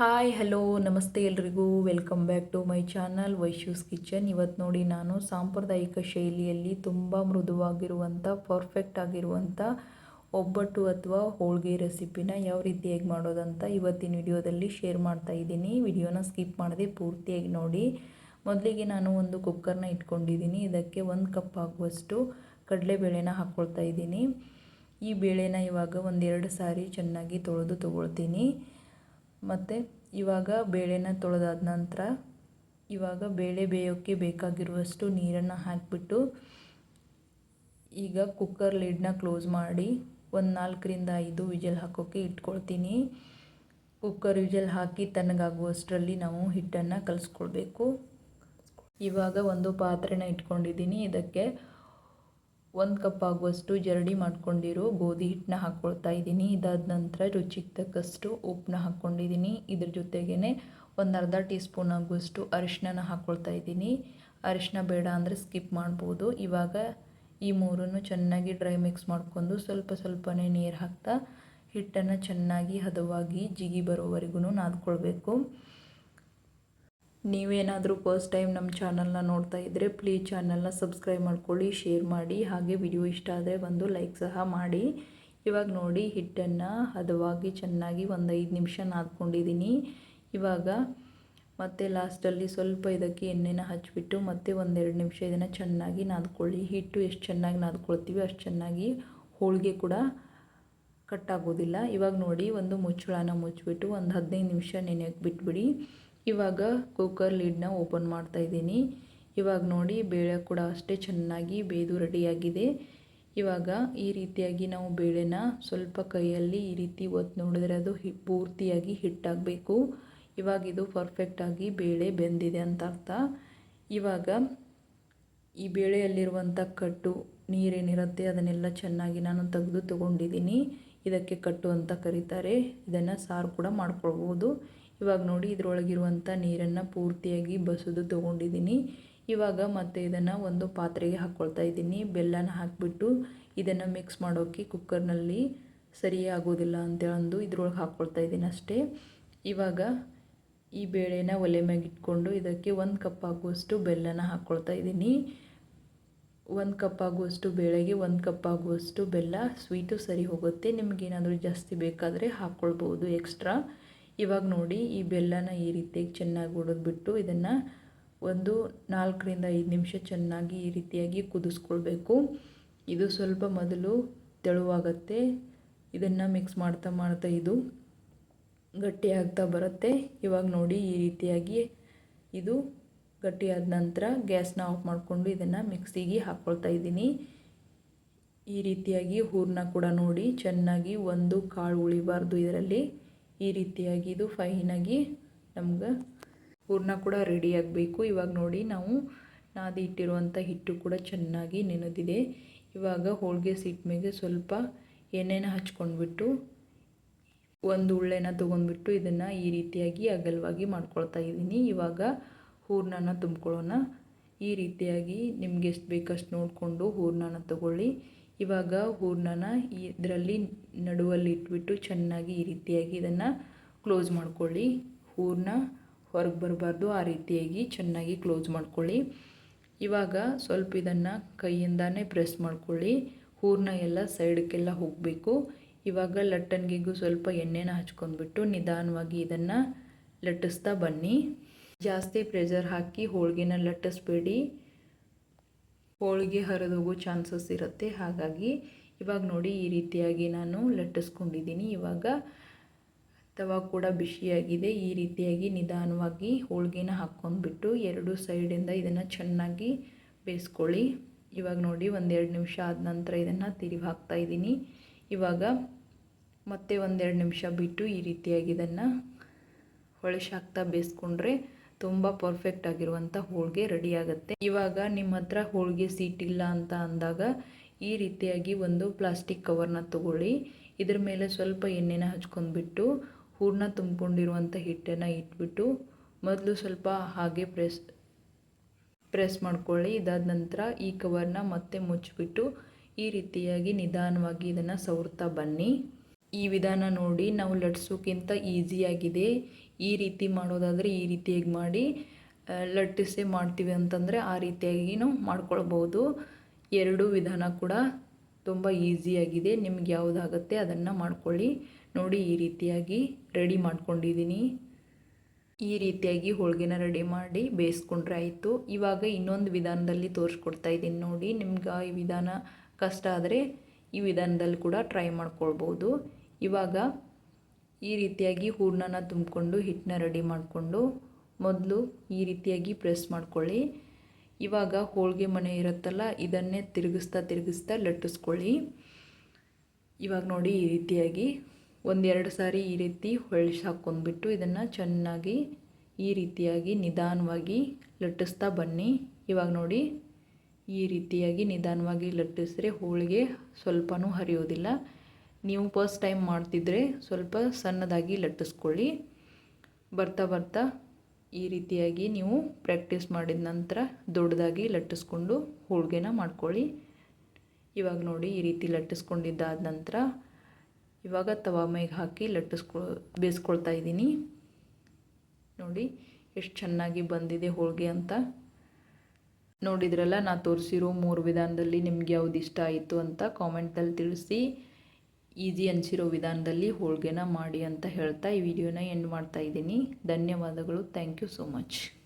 Hi hello ನಮಸ್ತೆ ಎಲ್ರಿಗೂ. Welcome back to my channel Vaishu's kitchen ಇವತ್ತು ನೋಡಿ ನಾನು ಸಾಂಪ್ರದಾಯಿಕ ಶೈಲಿಯಲ್ಲಿ ತುಂಬ ಮೃದುವಾಗಿರುವಂಥ ಪರ್ಫೆಕ್ಟ್ ಆಗಿರುವಂಥ ಒಬ್ಬಟ್ಟು ಅಥವಾ ಹೋಳಿಗೆ ರೆಸಿಪಿನ ಯಾವ ರೀತಿಯಾಗಿ ಮಾಡೋದಂತ ಇವತ್ತಿನ ವಿಡಿಯೋದಲ್ಲಿ ಶೇರ್ ಮಾಡ್ತಾ ಇದ್ದೀನಿ. ವಿಡಿಯೋನ ಸ್ಕಿಪ್ ಮಾಡದೆ ಪೂರ್ತಿಯಾಗಿ ನೋಡಿ. ಮೊದಲಿಗೆ ನಾನು ಒಂದು ಕುಕ್ಕರ್ನ ಇಟ್ಕೊಂಡಿದ್ದೀನಿ. ಇದಕ್ಕೆ ಒಂದು ಕಪ್ ಆಗುವಷ್ಟು ಕಡಲೆಬೇಳೆನ ಹಾಕ್ಕೊಳ್ತಾ ಇದ್ದೀನಿ. ಈ ಬೇಳೆನ ಇವಾಗ ಒಂದೆರಡು ಸಾರಿ ಚೆನ್ನಾಗಿ ತೊಳೆದು ತೊಗೊಳ್ತೀನಿ. ಮತ್ತು ಇವಾಗ ಬೇಳೆನ ತೊಳೆದಾದ ನಂತರ ಇವಾಗ ಬೇಳೆ ಬೇಯೋಕ್ಕೆ ಬೇಕಾಗಿರುವಷ್ಟು ನೀರನ್ನು ಹಾಕಿಬಿಟ್ಟು ಈಗ ಕುಕ್ಕರ್ ಲಿಡ್ನ ಕ್ಲೋಸ್ ಮಾಡಿ ಒಂದು ನಾಲ್ಕರಿಂದ ಐದು ವಿಜಲ್ ಹಾಕೋಕ್ಕೆ ಇಟ್ಕೊಳ್ತೀನಿ. ಕುಕ್ಕರ್ ವಿಜಲ್ ಹಾಕಿ ತಣ್ಣಗಾಗುವಷ್ಟರಲ್ಲಿ ನಾವು ಹಿಟ್ಟನ್ನು ಕಲಿಸ್ಕೊಳ್ಬೇಕು. ಇವಾಗ ಒಂದು ಪಾತ್ರೆನ ಇಟ್ಕೊಂಡಿದ್ದೀನಿ. ಇದಕ್ಕೆ ಒಂದು ಕಪ್ ಆಗುವಷ್ಟು ಜರಡಿ ಮಾಡ್ಕೊಂಡಿರೋ ಗೋಧಿ ಹಿಟ್ಟನ್ನ ಹಾಕ್ಕೊಳ್ತಾ ಇದ್ದೀನಿ. ಇದಾದ ನಂತರ ರುಚಿಗೆ ತಕ್ಕಷ್ಟು ಉಪ್ಪನ್ನ ಹಾಕ್ಕೊಂಡಿದ್ದೀನಿ ಇದ್ರ ಜೊತೆಗೇ ಒಂದು ಅರ್ಧ ಟೀ ಸ್ಪೂನ್ ಆಗುವಷ್ಟು ಅರಿಶಿನ ಹಾಕ್ಕೊಳ್ತಾ ಇದ್ದೀನಿ. ಅರಿಶಿನ ಬೇಡ ಅಂದರೆ ಸ್ಕಿಪ್ ಮಾಡ್ಬೋದು. ಇವಾಗ ಈ ಮೂರನ್ನು ಚೆನ್ನಾಗಿ ಡ್ರೈ ಮಿಕ್ಸ್ ಮಾಡ್ಕೊಂಡು ಸ್ವಲ್ಪ ಸ್ವಲ್ಪನೇ ನೀರು ಹಾಕ್ತಾ ಹಿಟ್ಟನ್ನು ಚೆನ್ನಾಗಿ ಹದವಾಗಿ ಜಿಗಿ ಬರೋವರೆಗೂ ನಾದ್ಕೊಳ್ಬೇಕು. ನೀವೇನಾದರೂ ಫಸ್ಟ್ ಟೈಮ್ ನಮ್ಮ ಚಾನಲ್ನ ನೋಡ್ತಾ ಇದ್ದರೆ ಪ್ಲೀಸ್ ಚಾನಲ್ನ ಸಬ್ಸ್ಕ್ರೈಬ್ ಮಾಡ್ಕೊಳ್ಳಿ ಶೇರ್ ಮಾಡಿ, ಹಾಗೆ ವಿಡಿಯೋ ಇಷ್ಟ ಆದರೆ ಒಂದು ಲೈಕ್ ಸಹ ಮಾಡಿ. ಇವಾಗ ನೋಡಿ ಹಿಟ್ಟನ್ನು ಹದವಾಗಿ ಚೆನ್ನಾಗಿ ಒಂದು ಐದು ನಿಮಿಷ ನಾದ್ಕೊಂಡಿದ್ದೀನಿ ಇವಾಗ ಮತ್ತೆ ಲಾಸ್ಟಲ್ಲಿ ಸ್ವಲ್ಪ ಇದಕ್ಕೆ ಎಣ್ಣೆನ ಹಚ್ಚಿಬಿಟ್ಟು ಮತ್ತೆ ಒಂದೆರಡು ನಿಮಿಷ ಇದನ್ನು ಚೆನ್ನಾಗಿ ನಾದ್ಕೊಳ್ಳಿ. ಹಿಟ್ಟು ಎಷ್ಟು ಚೆನ್ನಾಗಿ ನಾದ್ಕೊಳ್ತೀವಿ ಅಷ್ಟು ಚೆನ್ನಾಗಿ ಹೋಳಿಗೆ ಕೂಡ ಕಟ್ಟಾಗೋದಿಲ್ಲ ಇವಾಗ ನೋಡಿ, ಒಂದು ಮುಚ್ಚಳನ ಮುಚ್ಚಿಬಿಟ್ಟು ಒಂದು ಹದಿನೈದು ನಿಮಿಷ ನೆನೆಯೋಕ್ಕೆ ಬಿಟ್ಬಿಡಿ. ಇವಾಗ ಕುಕ್ಕರ್ ಲಿಡ್ನ ಓಪನ್ ಮಾಡ್ತಾ ಇದ್ದೀನಿ. ಇವಾಗ ನೋಡಿ ಬೇಳೆ ಕೂಡ ಅಷ್ಟೇ ಚೆನ್ನಾಗಿ ಬೇದು ರೆಡಿಯಾಗಿದೆ. ಇವಾಗ ಈ ರೀತಿಯಾಗಿ ನಾವು ಬೇಳೆನ ಸ್ವಲ್ಪ ಕೈಯಲ್ಲಿ ಈ ರೀತಿ ಒತ್ತು ನೋಡಿದ್ರೆ ಅದು ಹಿ, ಪೂರ್ತಿಯಾಗಿ ಹಿಟ್ಟಾಗಬೇಕು ಇವಾಗ ಇದು ಪರ್ಫೆಕ್ಟಾಗಿ ಬೇಳೆ ಬೆಂದಿದೆ ಅಂತ ಅರ್ಥ. ಇವಾಗ ಈ ಬೇಳೆಯಲ್ಲಿರುವಂಥ ಕಟ್ಟು ನೀರೇನಿರುತ್ತೆ ಅದನ್ನೆಲ್ಲ ಚೆನ್ನಾಗಿ ನಾನು ತೆಗೆದು ತೊಗೊಂಡಿದ್ದೀನಿ. ಇದಕ್ಕೆ ಕಟ್ಟು ಅಂತ ಕರೀತಾರೆ. ಇದನ್ನು ಸಾರು ಕೂಡ ಮಾಡ್ಕೊಳ್ಬೋದು. ಇವಾಗ ನೋಡಿ ಇದರೊಳಗಿರುವಂಥ ನೀರನ್ನು ಪೂರ್ತಿಯಾಗಿ ಬಸಿದು ತೊಗೊಂಡಿದ್ದೀನಿ. ಇವಾಗ ಮತ್ತೆ ಇದನ್ನು ಒಂದು ಪಾತ್ರೆಗೆ ಹಾಕ್ಕೊಳ್ತಾ ಇದ್ದೀನಿ. ಬೆಲ್ಲನ ಹಾಕಿಬಿಟ್ಟು ಇದನ್ನು ಮಿಕ್ಸ್ ಮಾಡೋಕ್ಕೆ ಕುಕ್ಕರ್ನಲ್ಲಿ ಸರಿಯಾಗೋದಿಲ್ಲ ಅಂತೇಳಂದು ಇದ್ರೊಳಗೆ ಹಾಕ್ಕೊಳ್ತಾ ಇದ್ದೀನಿ ಅಷ್ಟೇ. ಇವಾಗ ಈ ಬೇಳೆನ ಒಲೆ ಮ್ಯಾಗೆ ಇಟ್ಕೊಂಡು ಇದಕ್ಕೆ ಒಂದು ಕಪ್ ಆಗುವಷ್ಟು ಬೆಲ್ಲನ ಹಾಕ್ಕೊಳ್ತಾ ಇದ್ದೀನಿ. ಒಂದು ಕಪ್ ಆಗುವಷ್ಟು ಬೇಳೆಗೆ ಒಂದು ಕಪ್ ಆಗುವಷ್ಟು ಬೆಲ್ಲ ಸ್ವೀಟು ಸರಿ ಹೋಗುತ್ತೆ. ನಿಮಗೇನಾದರೂ ಜಾಸ್ತಿ ಬೇಕಾದರೆ ಹಾಕ್ಕೊಳ್ಬೋದು ಎಕ್ಸ್ಟ್ರಾ. ಇವಾಗ ನೋಡಿ, ಈ ಬೆಲ್ಲನ ಈ ರೀತಿಯಾಗಿ ಚೆನ್ನಾಗಿ ಹೊಡೆದ್ಬಿಟ್ಟು ಇದನ್ನು ಒಂದು ನಾಲ್ಕರಿಂದ ಐದು ನಿಮಿಷ ಚೆನ್ನಾಗಿ ಈ ರೀತಿಯಾಗಿ ಕುದಿಸ್ಕೊಳ್ಬೇಕು. ಇದು ಸ್ವಲ್ಪ ಮೊದಲು ತೆಳುವಾಗತ್ತೆ. ಇದನ್ನು ಮಿಕ್ಸ್ ಮಾಡ್ತಾ ಮಾಡ್ತಾ ಇದು ಗಟ್ಟಿಯಾಗ್ತಾ ಬರುತ್ತೆ. ಇವಾಗ ನೋಡಿ, ಈ ರೀತಿಯಾಗಿ ಇದು ಗಟ್ಟಿಯಾದ ನಂತರ ಗ್ಯಾಸ್ನ ಆಫ್ ಮಾಡಿಕೊಂಡು ಇದನ್ನು ಮಿಕ್ಸಿಗೆ ಹಾಕ್ಕೊಳ್ತಾ ಇದ್ದೀನಿ. ಈ ರೀತಿಯಾಗಿ ಹೂರ್ನ ಕೂಡ ನೋಡಿ, ಚೆನ್ನಾಗಿ ಒಂದು ಕಾಳು ಉಳಿಬಾರ್ದು ಇದರಲ್ಲಿ. ಈ ರೀತಿಯಾಗಿ ಇದು ಫೈನಾಗಿ ನಮ್ಗೆ ಹೂರಣ ಕೂಡ ರೆಡಿ ಆಗಬೇಕು. ಇವಾಗ ನೋಡಿ ನಾವು ನಾದಿ ಇಟ್ಟಿರುವಂಥ ಹಿಟ್ಟು ಕೂಡ ಚೆನ್ನಾಗಿ ನೆನೆದಿದೆ. ಇವಾಗ ಹೋಳಿಗೆ ಸೀಟ್ ಮೇಲೆ ಸ್ವಲ್ಪ ಎಣ್ಣೆನ ಹಚ್ಕೊಂಡ್ಬಿಟ್ಟು ಒಂದು ಉಳ್ಳೆನ ತೊಗೊಂಡ್ಬಿಟ್ಟು ಇದನ್ನು ಈ ರೀತಿಯಾಗಿ ಅಗಲವಾಗಿ ಮಾಡ್ಕೊಳ್ತಾ ಇದ್ದೀನಿ. ಇವಾಗ ಹೂರ್ಣನ ತುಂಬ್ಕೊಳ್ಳೋಣ. ಈ ರೀತಿಯಾಗಿ ನಿಮ್ಗೆ ಎಷ್ಟು ಬೇಕಷ್ಟು ನೋಡಿಕೊಂಡು ಹೂರ್ಣನ ತಗೊಳ್ಳಿ. ಇವಾಗ ಹೂರ್ಣನ ಇದರಲ್ಲಿ ನಡುವಲ್ಲಿ ಇಟ್ಬಿಟ್ಟು ಚೆನ್ನಾಗಿ ಈ ರೀತಿಯಾಗಿ ಇದನ್ನು ಕ್ಲೋಸ್ ಮಾಡ್ಕೊಳ್ಳಿ. ಹೂರ್ಣ ಹೊರಗೆ ಬರಬಾರ್ದು, ಆ ರೀತಿಯಾಗಿ ಚೆನ್ನಾಗಿ ಕ್ಲೋಸ್ ಮಾಡ್ಕೊಳ್ಳಿ. ಇವಾಗ ಸ್ವಲ್ಪ ಇದನ್ನು ಕೈಯಿಂದಾನೇ ಪ್ರೆಸ್ ಮಾಡ್ಕೊಳ್ಳಿ. ಹೂರ್ಣ ಎಲ್ಲ ಸೈಡ್ಗೆಲ್ಲ ಹೋಗಬೇಕು. ಇವಾಗ ಲಟ್ಟಣಿಗೆಗೂ ಸ್ವಲ್ಪ ಎಣ್ಣೆನ ಹಚ್ಕೊಂಡ್ಬಿಟ್ಟು ನಿಧಾನವಾಗಿ ಇದನ್ನು ಲಟ್ಟಿಸ್ತಾ ಬನ್ನಿ. ಜಾಸ್ತಿ ಪ್ರೆಷರ್ ಹಾಕಿ ಹೋಳಿಗೆನ ಲಟ್ಟಿಸ್ಬೇಡಿ. ಹೋಳಿಗೆ ಹರಿದೋಗೋ ಚಾನ್ಸಸ್ ಇರುತ್ತೆ. ಹಾಗಾಗಿ ಇವಾಗ ನೋಡಿ ಈ ರೀತಿಯಾಗಿ ನಾನು ಲಟ್ಟಿಸ್ಕೊಂಡಿದ್ದೀನಿ. ಇವಾಗ ತವ ಕೂಡ ಬಿಸಿಯಾಗಿದೆ. ಈ ರೀತಿಯಾಗಿ ನಿಧಾನವಾಗಿ ಹೋಳಿಗೆನ ಹಾಕ್ಕೊಂಡ್ಬಿಟ್ಟು ಎರಡು ಸೈಡಿಂದ ಇದನ್ನು ಚೆನ್ನಾಗಿ ಬೇಯಿಸ್ಕೊಳ್ಳಿ. ಇವಾಗ ನೋಡಿ ಒಂದೆರಡು ನಿಮಿಷ ಆದ ನಂತರ ಇದನ್ನು ತಿರುಗಿ ಹಾಕ್ತಾಯಿದ್ದೀನಿ ಇವಾಗ ಮತ್ತೆ ಒಂದೆರಡು ನಿಮಿಷ ಬಿಟ್ಟು ಈ ರೀತಿಯಾಗಿ ಇದನ್ನು ಹೊಳಶಾಕ್ತಾ ಬೇಯಿಸ್ಕೊಂಡ್ರೆ ತುಂಬ ಪರ್ಫೆಕ್ಟ್ ಆಗಿರುವಂಥ ಹೋಳಿಗೆ ರೆಡಿ ಆಗುತ್ತೆ. ಇವಾಗ ನಿಮ್ಮ ಹತ್ರ ಹೋಳಿಗೆ ಸೀಟ್ ಇಲ್ಲ ಅಂತ ಅಂದಾಗ ಈ ರೀತಿಯಾಗಿ ಒಂದು ಪ್ಲಾಸ್ಟಿಕ್ ಕವರ್ನ ತಗೊಳ್ಳಿ. ಇದ್ರ ಮೇಲೆ ಸ್ವಲ್ಪ ಎಣ್ಣೆನ ಹಚ್ಕೊಂಡ್ಬಿಟ್ಟು ಹೂರ್ಣ ತುಂಬಿಕೊಂಡಿರುವಂಥ ಹಿಟ್ಟನ್ನು ಇಟ್ಬಿಟ್ಟು ಮೊದಲು ಸ್ವಲ್ಪ ಹಾಗೆ ಪ್ರೆಸ್ ಪ್ರೆಸ್ ಮಾಡ್ಕೊಳ್ಳಿ. ಇದಾದ ನಂತರ ಈ ಕವರ್ನ ಮತ್ತೆ ಮುಚ್ಚಿಬಿಟ್ಟು ಈ ರೀತಿಯಾಗಿ ನಿಧಾನವಾಗಿ ಇದನ್ನು ಸವರ್ತಾ ಬನ್ನಿ. ಈ ವಿಧಾನ ನೋಡಿ ನಾವು ಲಟ್ಸೋಕ್ಕಿಂತ ಈಸಿಯಾಗಿದೆ ಈ ರೀತಿ ಮಾಡೋದಾದರೆ ಈ ರೀತಿಯಾಗಿ ಮಾಡಿ ಲಟ್ಟಿಸೇ ಮಾಡ್ತೀವಿ ಅಂತಂದರೆ ಆ ರೀತಿಯಾಗಿ ನಾವು ಮಾಡ್ಕೊಳ್ಬೋದು. ಎರಡು ವಿಧಾನ ಕೂಡ ತುಂಬ ಈಸಿಯಾಗಿದೆ ನಿಮ್ಗೆ ಯಾವುದಾಗುತ್ತೆ ಅದನ್ನು ಮಾಡ್ಕೊಳ್ಳಿ. ನೋಡಿ ಈ ರೀತಿಯಾಗಿ ರೆಡಿ ಮಾಡ್ಕೊಂಡಿದ್ದೀನಿ. ಈ ರೀತಿಯಾಗಿ ಹೋಳಿಗೆನ ರೆಡಿ ಮಾಡಿ ಬೇಯಿಸ್ಕೊಂಡ್ರೆ ಆಯಿತು. ಇವಾಗ ಇನ್ನೊಂದು ವಿಧಾನದಲ್ಲಿ ತೋರಿಸ್ಕೊಡ್ತಾ ಇದ್ದೀನಿ ನೋಡಿ. ನಿಮ್ಗೆ ಈ ವಿಧಾನ ಕಷ್ಟ ಆದರೆ ಈ ವಿಧಾನದಲ್ಲಿ ಕೂಡ ಟ್ರೈ ಮಾಡ್ಕೊಳ್ಬೋದು. ಇವಾಗ ಈ ರೀತಿಯಾಗಿ ಹೂರ್ಣನ ತುಂಬಿಕೊಂಡು ಹಿಟ್ಟನ್ನ ರೆಡಿ ಮಾಡಿಕೊಂಡು ಮೊದಲು ಈ ರೀತಿಯಾಗಿ ಪ್ರೆಸ್ ಮಾಡ್ಕೊಳ್ಳಿ. ಇವಾಗ ಹೋಳಿಗೆ ಮನೆ ಇರುತ್ತಲ್ಲ, ಇದನ್ನೇ ತಿರುಗಿಸ್ತಾ ತಿರುಗಿಸ್ತಾ ಲಟ್ಟಿಸ್ಕೊಳ್ಳಿ. ಇವಾಗ ನೋಡಿ ಈ ರೀತಿಯಾಗಿ ಒಂದೆರಡು ಸಾರಿ ಈ ರೀತಿ ಹೊಳ್ಸಿ ಹಾಕ್ಕೊಂಡ್ಬಿಟ್ಟು ಇದನ್ನು ಚೆನ್ನಾಗಿ ಈ ರೀತಿಯಾಗಿ ನಿಧಾನವಾಗಿ ಲಟ್ಟಿಸ್ತಾ ಬನ್ನಿ. ಇವಾಗ ನೋಡಿ ಈ ರೀತಿಯಾಗಿ ನಿಧಾನವಾಗಿ ಲಟ್ಟಿಸಿದ್ರೆ ಹೋಳಿಗೆ ಸ್ವಲ್ಪನೂ ಹರಿಯೋದಿಲ್ಲ. ನೀವು ಫಸ್ಟ್ ಟೈಮ್ ಮಾಡ್ತಿದ್ರೆ ಸ್ವಲ್ಪ ಸಣ್ಣದಾಗಿ ಲಟ್ಟಿಸ್ಕೊಳ್ಳಿ. ಬರ್ತಾ ಬರ್ತಾ ಈ ರೀತಿಯಾಗಿ ನೀವು ಪ್ರಾಕ್ಟೀಸ್ ಮಾಡಿದ ನಂತರ ದೊಡ್ಡದಾಗಿ ಲಟ್ಟಿಸ್ಕೊಂಡು ಹೋಳಿಗೆನ ಮಾಡ್ಕೊಳ್ಳಿ. ಇವಾಗ ನೋಡಿ ಈ ರೀತಿ ಲಟ್ಟಿಸ್ಕೊಂಡಿದ್ದಾದ ನಂತರ ಇವಾಗ ತವಾ ಮೈಗೆ ಹಾಕಿ ಲಟ್ಟಿಸ್ಕೊ ಬೇಯಿಸ್ಕೊಳ್ತಾ ಇದ್ದೀನಿ. ನೋಡಿ ಎಷ್ಟು ಚೆನ್ನಾಗಿ ಬಂದಿದೆ ಹೋಳಿಗೆ ಅಂತ. ನೋಡಿದ್ರಲ್ಲ, ನಾ ತೋರಿಸಿರೋ ಮೂರು ವಿಧಾನದಲ್ಲಿ ನಿಮ್ಗೆ ಯಾವ್ದು ಇಷ್ಟ ಆಯಿತು ಅಂತ ಕಾಮೆಂಟಲ್ಲಿ ತಿಳಿಸಿ. ಈಸಿ ಅನಿಸಿರೋ ವಿಧಾನದಲ್ಲಿ ಹೋಳಿಗೆನ ಮಾಡಿ ಅಂತ ಹೇಳ್ತಾ ಈ ವಿಡಿಯೋನ ಎಂಡ್ ಮಾಡ್ತಾ ಇದ್ದೀನಿ. ಧನ್ಯವಾದಗಳು. Thank you so much